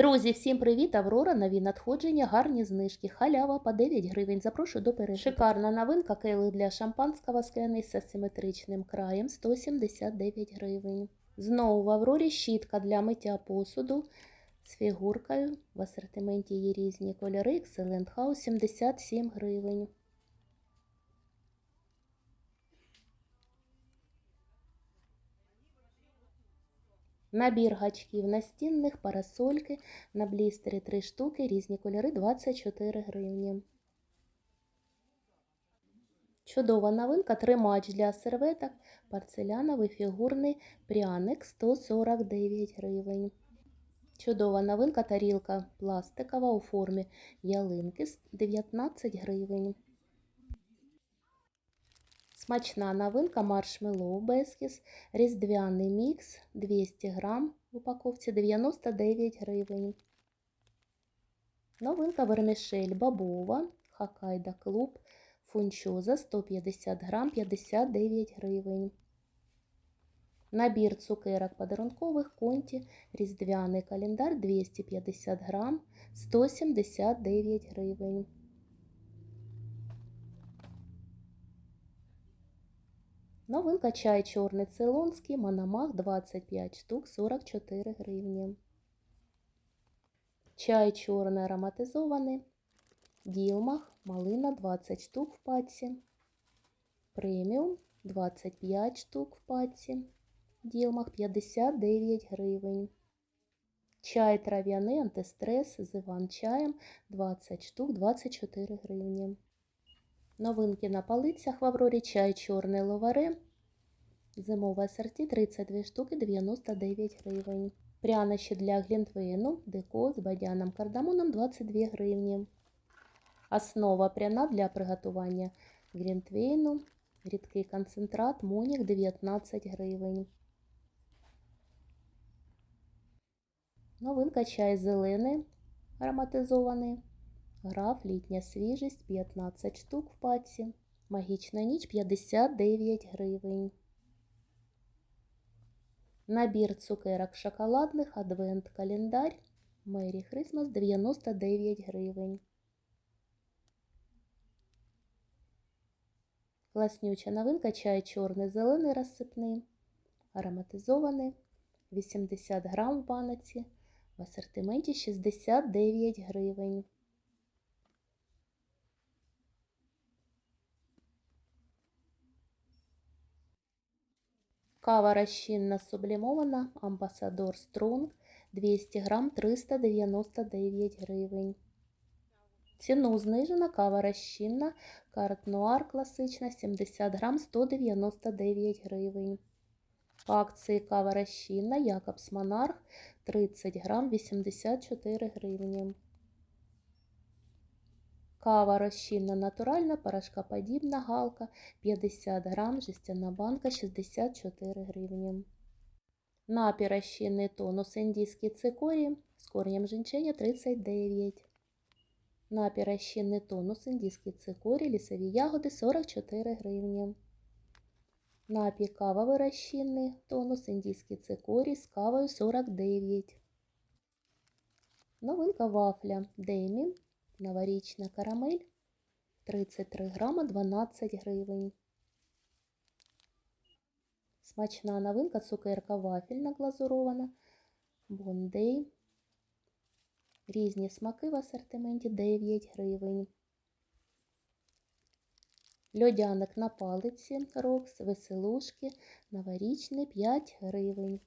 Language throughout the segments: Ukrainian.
Друзі, всім привіт! Аврора, нові надходження, гарні знижки. Халява по 9 гривень. Запрошую до перегляду. Шикарна новинка келих для шампанського скляний з асиметричним краєм 179 гривень. Знову в Аврорі щітка для миття посуду з фігуркою. В асортименті є різні кольори. Excellent House 77 гривень. Набір гачків настінних, парасольки, на блістері 3 штуки, різні кольори 24 гривні. Чудова новинка, тримач для серветок, порцеляновий фігурний пряник 149 гривень. Чудова новинка, тарілка пластикова у формі ялинки 19 гривень. Смачна новинка маршмеллоу Бескіс, різдвяний мікс 200 грам в упаковці 99 гривень. Новинка вермішель бабова, Хакайда клуб, фунчоза 150 грам 59 гривень. Набір цукерок подарункових конті, різдвяний календар 250 грам 179 гривень. Новинка чай чорний цейлонський, Мономах 25 штук 44 гривні. Чай чорний ароматизований, Ділмах, малина 20 штук в паці. Преміум 25 штук в паці. Ділмах 59 гривень. Чай трав'яний антистрес з іван-чаєм 20 штук 24 гривні. Новинки на полицях в Аврорі чай чорний ловаре. Зимове асорті 32 штуки 99 гривень. Прянощі для глінтвейну, деко з бадяном кардамоном 22 гривні. Основа пряна для приготування глінтвейну. Рідкий концентрат Монік 19 гривень. Новинка чай зелений ароматизований. Граф літня свіжість 15 штук в паці. Магічна ніч 59 гривень. Набір цукерок шоколадних Адвент календар Мері Хрисмас 99 гривень. Класнюча новинка чай чорний зелений розсипний. Ароматизований 80 грам в баноці. В асортименті 69 гривень. Кава розчинна сублімована, Амбасадор Стронг 200 грам 399 гривень. Ціну знижена кава розчинна, карт Нуар класична 70 грам 199 гривень. По акції кава розчинна, Якобс Монарх 30 грам 84 гривні. Кава розчинна натуральна, порошкоподібна галка 50 грам, жестяна банка 64 гривні. Напій розчинний тонус індійський цикорій з корнем жінченя 39. Напій розчинний тонус індійський цикорій, лісові ягоди 44 гривні. Напій кавовий розчинний тонус індійський цикорій з кавою 49. Новинка вафля Демі Новорічна карамель 33 грама 12 гривень. Смачна новинка цукерка вафельна глазурована. Бондей. Різні смаки в асортименті 9 гривень. Льодяник на палиці Рокс, веселушки, новорічний 5 гривень.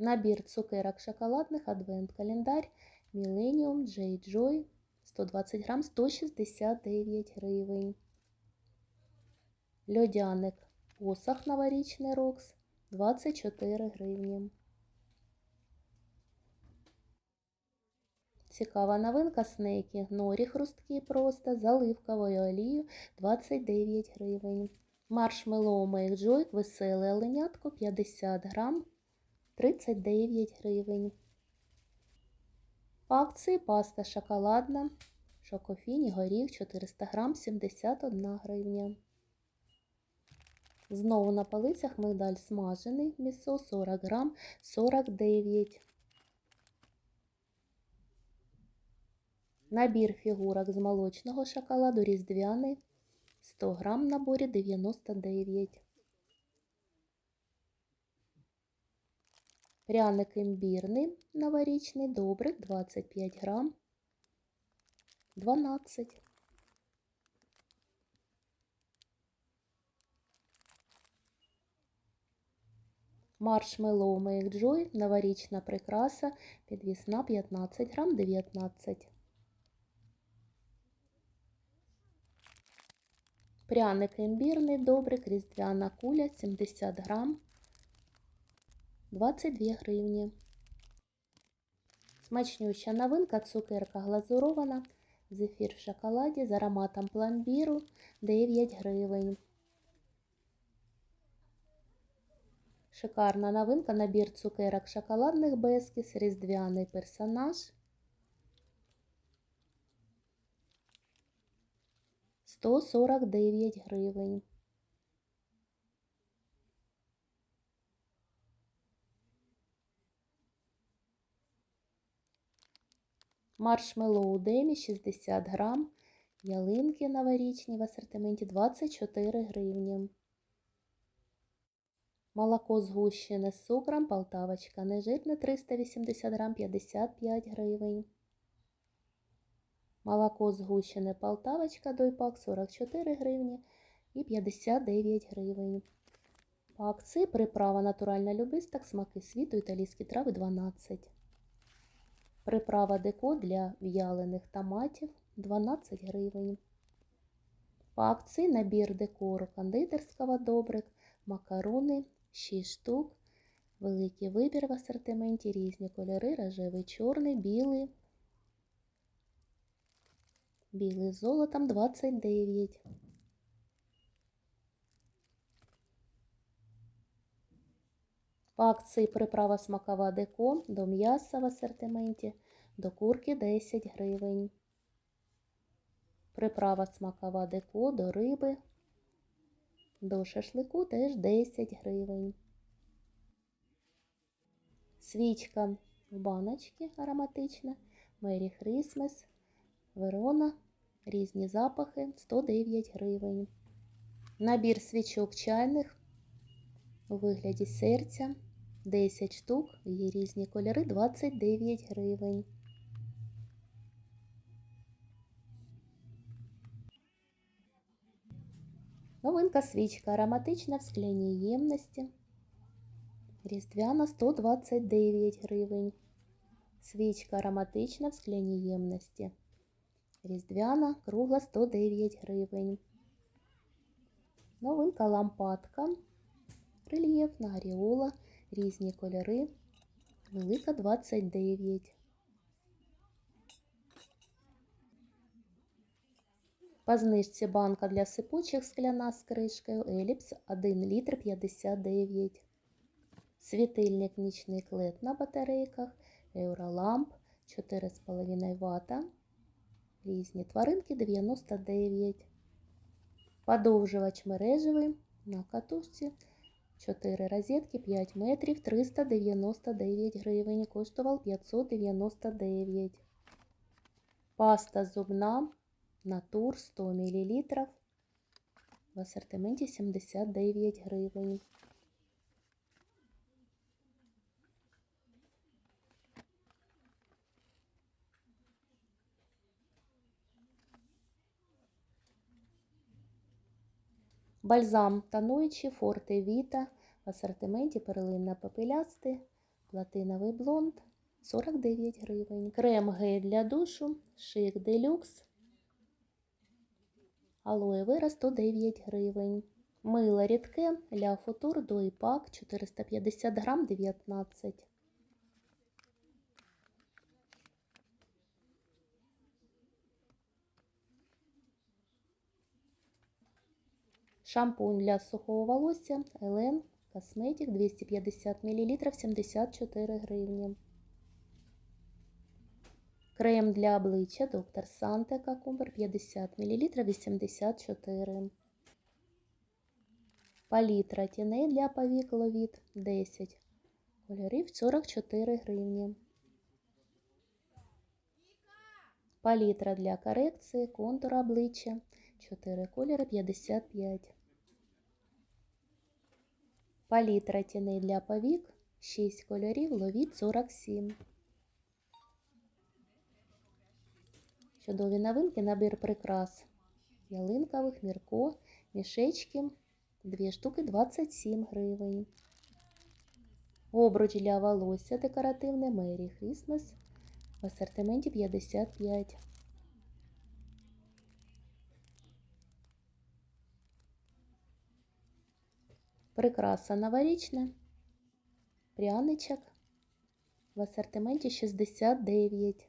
Набір цукерок шоколадних Адвент календар Millennium J Joy 120 грам 169 гривень. Льодяник посох новорічний Рокс 24 гривні. Цікава новинка снеки. Норі хрусткі просто з оливковою олією 29 гривень. Маршмеллоу Make Joy веселе оленятко 50 грам 39 гривень. Акції паста шоколадна, шокофіні, горіх 400 грам 71 гривня. Знову на полицях мигдаль смажений, місо 40 грам, 49. Набір фігурок з молочного шоколаду різдвяний 100 грам в наборі 99. Пряник імбірний новорічний добрик 25 грам 12. Маршмеллоу Make Joy новорічна прикраса підвісна 15 грам 19. Пряник імбірний добрик різдвяна куля 70 грам 22 гривні. Смачнюща новинка цукерка глазурована, зефір в шоколаді з ароматом пломбіру 9 гривень. Шикарна новинка набір цукерок шоколадних Бескіс, різдвяний персонаж. 149 гривень. Маршмеллоу Демі 60 грам. Ялинки новорічні в асортименті 24 гривні. Молоко згущене з цукром, полтавочка нежирне 380 грам 55 гривень. Молоко згущене полтавочка дойпак 44 гривні і 59 гривень. По акції приправа натуральна любисток, смаки світу, італійські трави 12. Приправа деко для в'ялених томатів 12 гривень. По акції набір декору кондитерського добрик, макарони 6 штук. Великий вибір в асортименті, різні кольори, рожевий, чорний, білий. Білий з золотом 29. По акції приправа смакова деко до м'яса в асортименті, до курки 10 гривень. Приправа смакова деко до риби, до шашлику теж 10 гривень. Свічка в баночці ароматична, Мері Хрисмес, Верона, різні запахи 109 гривень. Набір свічок чайних у вигляді серця 10 штук, є різні кольори 29 гривень. Новинка свічка ароматична в скляній ємності. Різдвяна 129 гривень. Свічка ароматична в скляній ємності. Різдвяна кругла 109 гривень. Новинка лампадка. Рельєфна аріола, різні кольори. Велика 29. По знижці банка для сипучих скляна з кришкою Еліпс 1 літр 59. Світильник нічний клет на батарейках, Eurolamp 4,5 Вт. Різні тваринки 99. Подовжувач мережевий на катушці 4 розетки 5 метрів 399 гривень. Коштував 599. Паста зубна Натур 100 мл. В асортименті 79 гривень. Бальзам тонуючий Форте Віта в асортименті перлинна пепелясти, платиновий блонд 49 гривень. Крем гель для душу, шик делюкс, алоє вира 109 гривень. Мило рідке ля футур до пак 450 грам 19. Шампунь для сухого волосся Елен Косметик 250 мл 74 гривні. Крем для обличчя доктор Санте Какумбер 50 мл 84. Палітра тіней для повік ловіт 10. Кольорів 44 гривні. Палітра для корекції, контур обличчя 4 кольори 55. Палітра тіней для повік 6 кольорів, ловіт 47. Чудові новинки, набір прикрас. Ялинкових, мірко, мішечки. Дві штуки 27 гривень. Обруч для волосся декоративне Мері Christmas в асортименті 55. Прикраса новорічна. Пряничок в асортименті 69.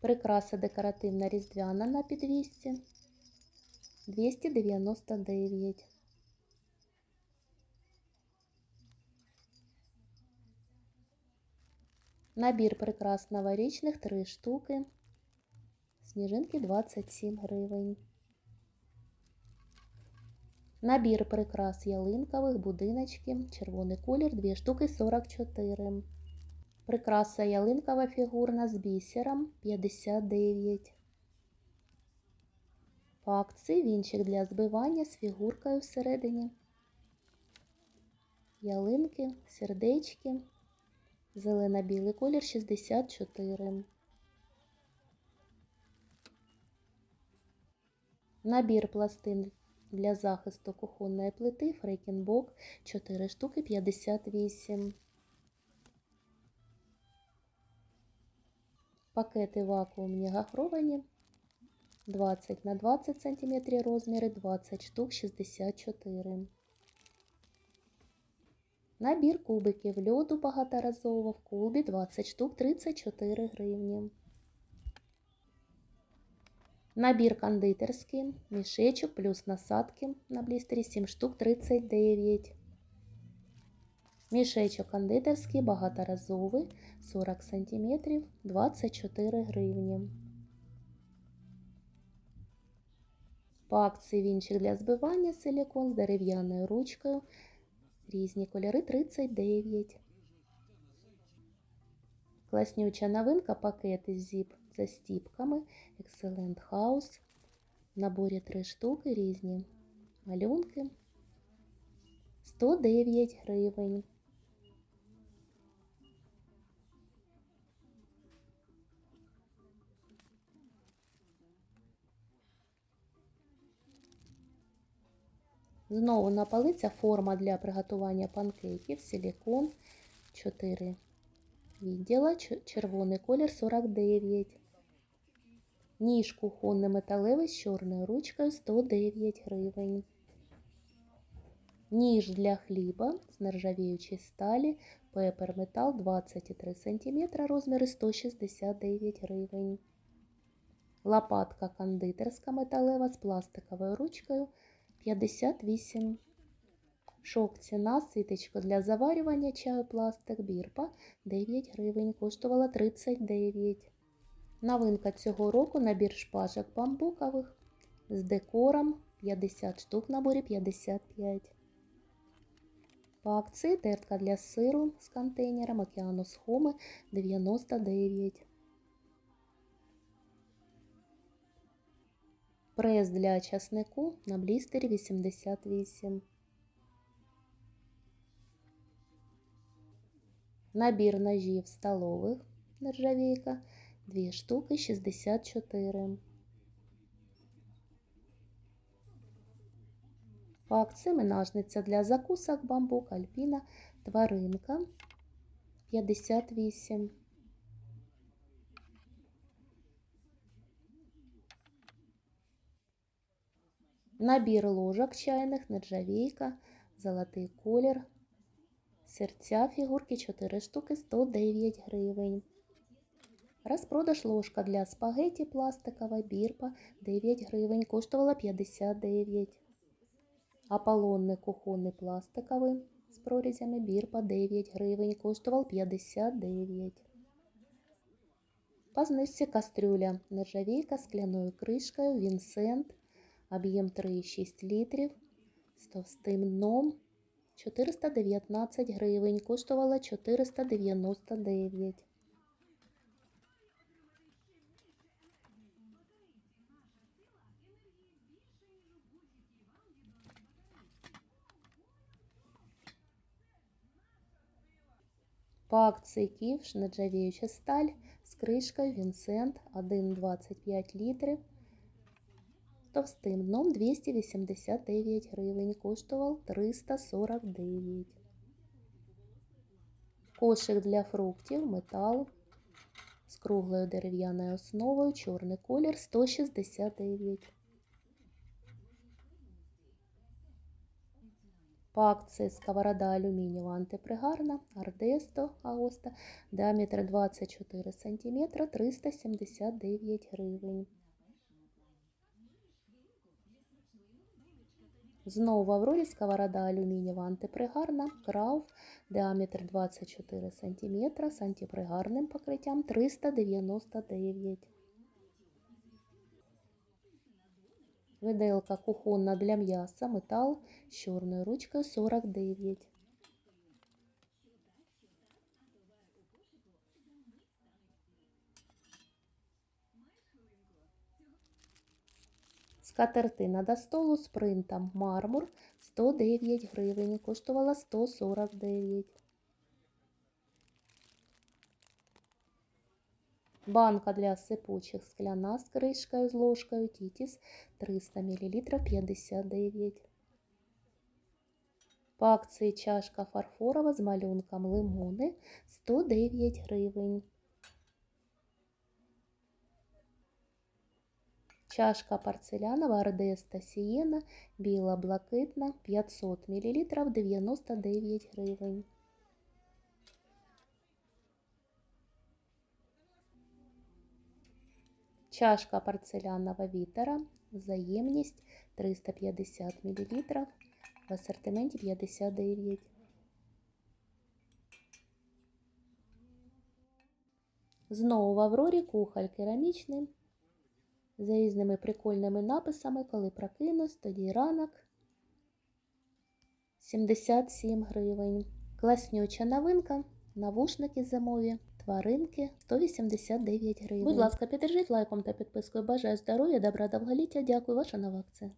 Прикраса декоративна різдвяна на підвісці 299. Набір прикрас новорічних 3 штуки. Сніжинки 27 гривень. Набір прикрас ялинкових, будиночки, червоний колір, 2 штуки 44. Прикраса ялинкова фігурна з бісером 59. По акції вінчик для збивання з фігуркою всередині. Ялинки, сердечки. Зелено-білий колір 64. Набір пластин для захисту кухонної плити Фрейкінбок 4 штуки 58. Пакети вакуумні гахровані 20 на 20 см розміри, 20 штук 64. Набір кубиків льоду багаторазово в кубі 20 штук 34 гривні. Набір кондитерський, мішечок плюс насадки на блістері 7 штук 39. Мішечок кондитерський багаторазовий 40 см 24 гривні. По акції вінчик для збивання силікон з дерев'яною ручкою. Різні кольори 39. Класнюча новинка пакети зіп за стіпками. Excellent House. В наборі 3 штуки різні малюнки. 109 гривень. Знову на полиця форма для приготування панкейків, силікон 4 відділа, червоний колір 49. Ніж кухонний металевий з чорною ручкою 109 гривень. Ніж для хліба з нержавіючої сталі Пепер Метал 23 см, розміри 169 гривень. Лопатка кондитерська металева з пластиковою ручкою 58. Шок ціна, ситечко для заварювання чаю пластик бірпа 9 гривень, коштувала 39. Новинка цього року набір шпажок бамбукових з декором 50 штук наборі 55. По тертка для сиру з контейнером Океанус Хоми 99. Прес для часнику на блістері 88. Набір ножів столових нержавійка 2 штуки 64. По акції ножниця для закусок бамбук Альпіна тваринка 58. Набір ложок чайних, нержавійка, золотий колір, серця фігурки 4 штуки 109 гривень. Розпродаж ложка для спагеті пластикова бірпа 9 гривень, коштувала 59. Аполлонний кухонний пластиковий з прорізями бірпа 9 гривень, коштував 59. По знижці кастрюля нержавійка з скляною кришкою Вінсент об'єм 3,6 літрів з товстим дном 419 гривень, коштувала 499. По акції ківш нержавіюча сталь з кришкою Вінсент 1,25 літрів. Товстим дном 289 гривень, коштував 349. Кошик для фруктів, метал з круглою дерев'яною основою, чорний колір 169. По акції сковорода алюмінієва антипригарна, Ардесто Аоста, діаметр 24 см, 379 гривень. Знову в Аврорі сковорода алюмінієва антипригарна, крауф, діаметр 24 см з антипригарним покриттям 399. Виделка кухонна для м'яса, метал з чорною ручкою 49. Скатертина до столу з принтом мармур 109 гривень, коштувала 149. Банка для сипучих скляна з кришкою з ложкою Тітіс 300 мл 59. По акції чашка фарфорова з малюнком лимони 109 гривень. Чашка порцелянова Ардеста Сієна, біла блакитна 500 мл 99 гривень. Чашка порцелянова вітера, взаємність 350 мл, в асортименті 59. Знову в Аврорі кухоль керамічний з різними прикольними написами, коли прокинусь, тоді ранок 77 гривень. Класнюча новинка, навушники зимові, тваринки 189 гривень. Будь ласка, підтримайте лайком та підпискою. Бажаю здоров'я, добра довголіття. Дякую, ваша нова акція.